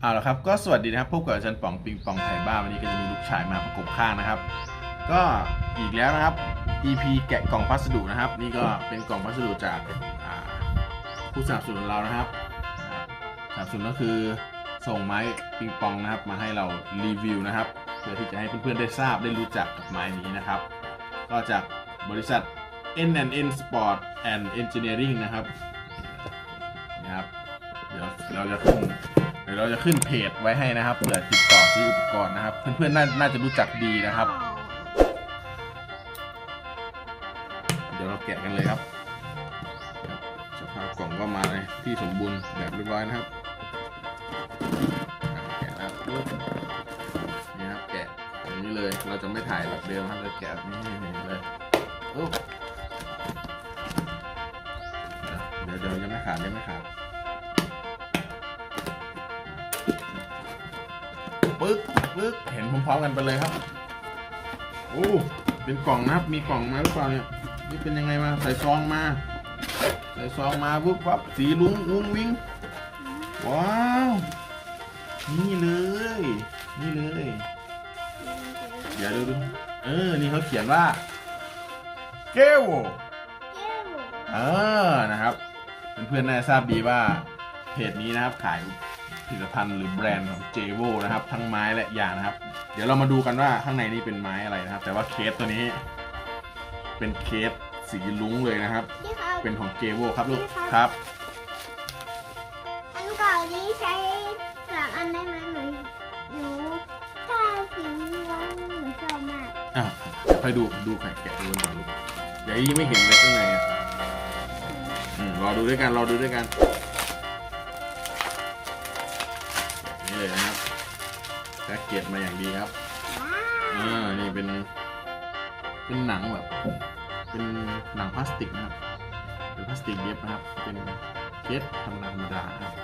เอาละครับก็สวัสดีนะครับพบกับอาจารย์ป๋องปิงปองไทยบ้าวันนี้ก็จะมีลูกชายมาประกบข้างนะครับ ก็อีกแล้วนะครับ EP แกะกล่องพัสดุนะครับ นี่ก็เป็นกล่องพัสดุจากผู้สนับสนุนเรานะครับสนับสนุนก็คือส่งไม้ปิงปองนะครับ มาให้เรารีวิวนะครับเพื่อที่จะให้เพื่อนๆได้ทราบได้รู้จักกับไม้นี้นะครับ ก็จากบริษัท N&N Sport and Engineering นะครับนะครับเดี๋ยวเราจะขึ้น ดี๋ยวเราจะขึ้นเพจไว้ให้นะครับเผื่อติดต่อซื้ออุปกรณ์นะครับ เพื่อนๆน่าน่าจะรู้จักดีนะครับ เดี๋ยวเราแกะกันเลยครับสภาพกล่องก็มาในที่สมบูรณ์แบบเรียบร้อยนะครับแกะแล้วปุ๊บนี่ครับแกะอย่างนี้เลยเราจะไม่ถ่ายแบบเดิมครับเราแกะแบบนี้เห็นเลยปุ๊บเดี๋ยวเดี๋ยวยังไม่ขาดยังไม่ขาด ปึ๊กปึ๊กเห็นพร้อมๆกันไปเลยครับโอ้เป็นกล่องนะครับ มีกล่องมาหรือเปล่าเนี่ยนี่เป็นยังไงมาใส่ซองมา ใส่ซองมาปุ๊บปั๊บสีลุ้งวุ้งวิ้งว้าว นี่เลย นี่เลยเดี๋ยวดูดูเออ นี่เขาเขียนว่าเกลเออนะครับ เพื่อนๆน่าจะทราบดีว่าเพจนี้นะครับขาย ผลิตภัณฑ์หรือแบรนด์ของ j จ v o นะครับ ทั้งไม้และยางนะครับ เดี๋ยวเรามาดูกันว่าข้างในนี่เป็นไม้อะไรนะครับ แต่ว่าเคสตัวนี้ เป็นเคสสีลุ้งเลยนะครับ พี่ครับเป็นของ j จ v o ครับลูกครับครับ อันเก่านี้ใช้สามอันได้ไหมหนูหนูถ้าสีม่วงหนูชอบมากอะเดี๋ยวค่อยดูดูแกะแกะดูกันก่อนลูกเดี๋ยวยังไม่เห็นเลยข้างในอะอืมรอดูด้วยกันรอดูด้วยกัน เลยนะครับแพ็กเกจมาอย่างดีครับว้าอ่านี่เป็น เป็นหนังแบบ เป็นหนังพลาสติกนะครับ เป็นพลาสติกเย็บนะครับ เป็นเคสธรรมดาธรรมดานะครับ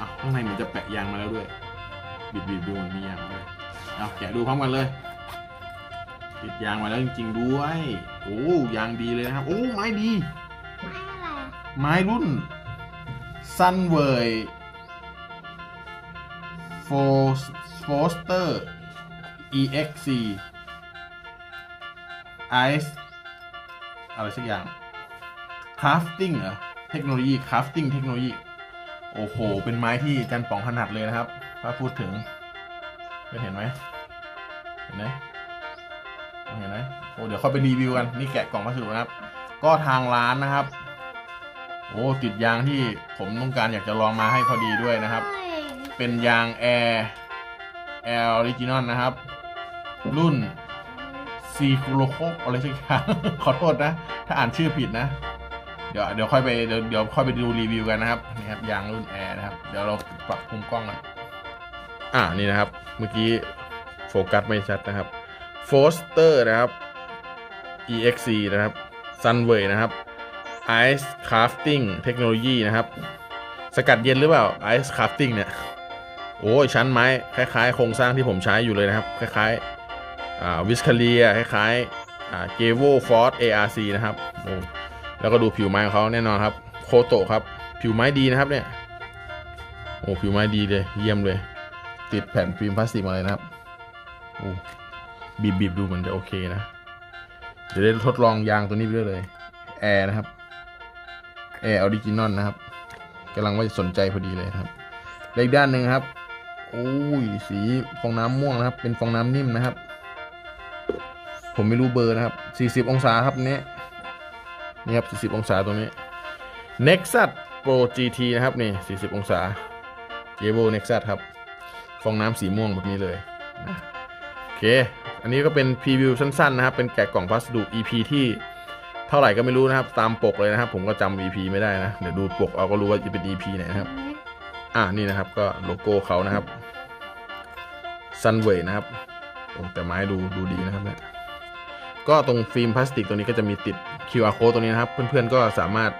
อะข้างในเหมือนจะแปะยางมาแล้วด้วยบีบบีบดูมันมียางด้วยเอาแกะดูพร้อมกันเลย ติดยางมาแล้วจริง ๆ ด้วย โอ้ยางดีเลยนะครับ โอ้ไม้ดี ไม่อะไรอะไม้รุ่น Sunway Foster EXC Ice อะไรสักอย่าง Crafting เหรอ เทคโนโลยี Crafting เทคโนโลยี โอ้โห เป็นไม้ที่จันป๋องถนัดเลยนะครับ ถ้าพูดถึงเป็นเห็นไหม เห็นไหมเห็นไหมโอ้เดี๋ยวค่อยไปรีวิวกัน นี่แกะกล่องพัสดุนะครับ ก็ทางร้านนะครับ โอ้ติดยางที่ผมต้องการอยากจะลองมาให้พอดีด้วยนะครับ เป็นยางแอร์แอร์ออริจินอลนะครับ รุ่นซีคูโลโคอะไรสักอย่างขอโทษนะ ถ้าอ่านชื่อผิดนะ เดี๋ยวเดี๋ยวค่อยไปเดี๋ยวเดี๋ยวค่อยไปดูรีวิวกันนะครับนี่ครับยางรุ่นแอร์นะครับ เดี๋ยวเราปรับมุมกล้องกันอ่านี่นะครับ เมื่อกี้โฟกัสไม่ชัดนะครับ Foster นะครับ EXC นะครับ Sunway นะครับ Ice Crafting เทคโนโลยีนะครับ สกัดเย็นหรือเปล่า Ice Crafting เนี่ย โอ้ยชั้นไม้คล้ายๆ โครงสร้างที่ผมใช้อยู่เลยนะครับ คล้ายๆวิสคาเลียคล้ายๆเกโวฟอร์ ARC นะครับโอ้แล้วก็ดูผิวไม้ของเขาแน่นอนครับ โคโตะครับ ผิวไม้ดีนะครับเนี่ยโอ้ผิวไม้ดีเลย เยี่ยมเลย ติดแผ่นฟิล์มพลาสติกมาเลยนะครับโอ้บีบบีบๆดูเหมือนจะโอเคนะ เดี๋ยวได้ทดลองยางตัวนี้ไปด้วยเลยแอร์นะครับแอร์ออริจินอลนะครับกำลังว่าจะสนใจพอดีเลยครับ และอีกด้านหนึ่งครับ อ้ยสีฟองน้ำม่วงนะครับ เป็นฟองน้ำนิ่มนะครับ ผมไม่รู้เบอร์นะครับ 40 องศาครับเนี้ยนี่ครับ 40 องศาตรงนี้ Nexus Pro GT นะครับนี่ 40 องศา j e v o Nexus ครับ ฟองน้ำสีม่วงแบบนี้เลยนะโอเค อันนี้ก็เป็นพรีวิวสั้นๆนะครับ เป็นแกะกล่องพัสดุ EP ที่เท่าไหร่ก็ไม่รู้นะครับ ตามปกเลยนะครับ ผมก็จำ EP ไม่ได้นะ เดี๋ยวดูปกเอาก็รู้ว่าจะเป็น EP ไหนนะครับ อ่านี่นะครับก็โลโก้เขานะครับ Sunway นะครับโอ้แต่ไม้ดูดูดีนะครับเนี่ยก็ตรงฟิล์มพลาสติกตัวนี้ก็จะมีติด QR code ตรงนี้นะครับ เพื่อนๆก็สามารถ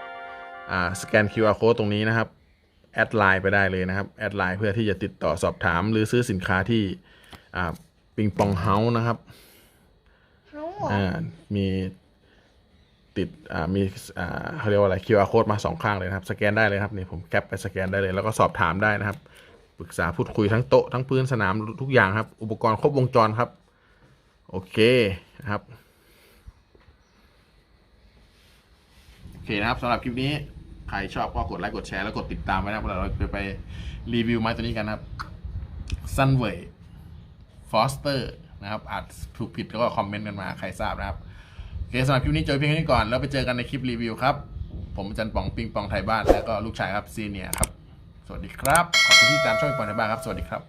อ่าสแกน QR code ตรงนี้นะครับแอดไลน์ไปได้เลยนะครับแอดไลน์เพื่อที่จะติดต่อสอบถาม หรือซื้อสินค้าที่อ่าปิงปองเฮาส์นะครับเขาเหรออ่ามีติดอ่ามีอ่าเขาเรียกว่าอะไร QR code มาสองข้างเลยนะครับ สแกนได้เลยครับนี่ผมแคปไปสแกนได้เลย แล้วก็สอบถามได้นะครับ ปรึกษาพูดคุยทั้งโต๊ะทั้งพื้นสนามทุกอย่างครับ อุปกรณ์ครบวงจรครับ โอเคนะครับโอเคนะครับสำหรับคลิปนี้ใครชอบก็กดไลค์กดแชร์แล้วกดติดตามไว้นะครับเราจะไปรีวิวไม้ตัวนี้กันนะครับ Sunway Foster นะครับอาจถูกผิดก็คอมเมนต์กันมาใครทราบนะครับโอเคสำหรับคลิปนี้เจอเพียงแค่นี้ก่อนแล้วไปเจอกันในคลิปรีวิวครับ ผมจันป๋องปิงปองไทยบ้านแล้วก็ลูกชายครับซีเนียครับ สวัสดีครับ ขอบคุณที่ตามช่องปองไทยบ้างครับ สวัสดีครับ